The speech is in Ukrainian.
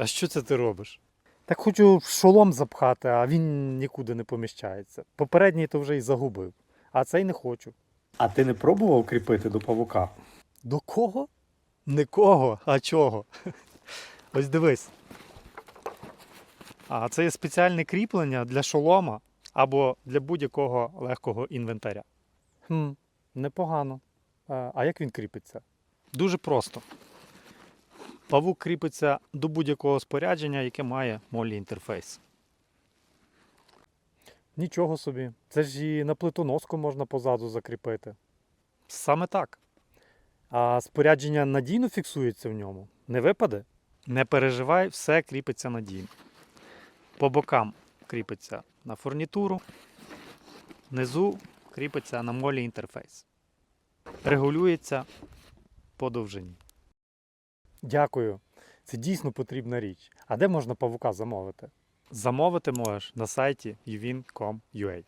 А що це ти робиш? Так хочу в шолом запхати, а він нікуди не поміщається. Попередній то вже й загубив, а цей не хочу. А ти не пробував кріпити до павука? До кого? Нікого, а чого? Ось дивись. А це є спеціальне кріплення для шолома або для будь-якого легкого інвентаря. Хм, непогано. А як він кріпиться? Дуже просто. Павук кріпиться до будь-якого спорядження, яке має молі інтерфейс. Нічого собі. Це ж і на плитоноску можна позаду закріпити. Саме так. А спорядження надійно фіксується в ньому? Не випаде? Не переживай, все кріпиться надійно. По бокам кріпиться на фурнітуру, внизу кріпиться на молі інтерфейс. Регулюється по довжині. Дякую. Це дійсно потрібна річ. А де можна павука замовити? Замовити можеш на сайті uvin.com.ua.